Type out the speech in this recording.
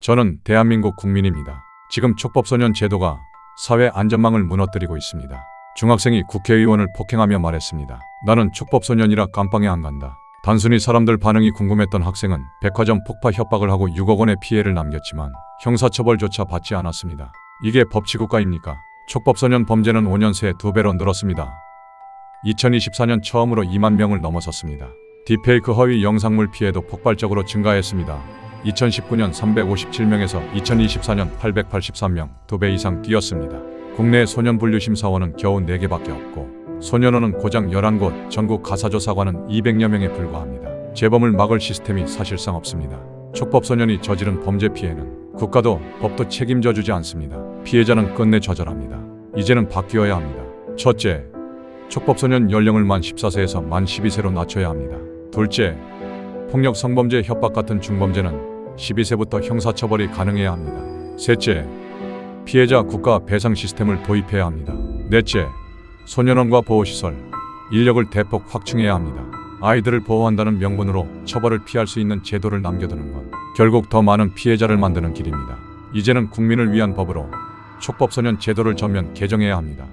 저는 대한민국 국민입니다. 지금 촉법소년 제도가 사회 안전망을 무너뜨리고 있습니다. 중학생이 국회의원을 폭행하며 말했습니다. 나는 촉법소년이라 깜빵에 안 간다. 단순히 사람들 반응이 궁금했던 학생은 백화점 폭파 협박을 하고 6억 원의 피해를 남겼지만 형사처벌조차 받지 않았습니다. 이게 법치국가입니까? 촉법소년 범죄는 5년 새에 두 배로 늘었습니다. 2024년 처음으로 2만 명을 넘어섰습니다. 딥페이크 허위 영상물 피해도 폭발적으로 증가했습니다. 2019년 357명에서 2024년 883명, 두배 이상 뛰었습니다. 국내 소년 분류 심사원은 겨우 4개밖에 없고 소년원은 고작 11곳, 전국 가사조사관은 200여 명에 불과합니다. 재범을 막을 시스템이 사실상 없습니다. 촉법 소년이 저지른 범죄 피해는 국가도 법도 책임져 주지 않습니다. 피해자는 끝내 좌절합니다. 이제는 바뀌어야 합니다. 첫째, 촉법소년 연령을 만 14세에서 만 12세로 낮춰야 합니다. 둘째, 폭력 성범죄 협박 같은 중범죄는 12세부터 형사처벌이 가능해야 합니다. 셋째, 피해자 국가 배상 시스템을 도입해야 합니다. 넷째, 소년원과 보호시설, 인력을 대폭 확충해야 합니다. 아이들을 보호한다는 명분으로 처벌을 피할 수 있는 제도를 남겨두는 건 결국 더 많은 피해자를 만드는 길입니다. 이제는 국민을 위한 법으로 촉법소년 제도를 전면 개정해야 합니다.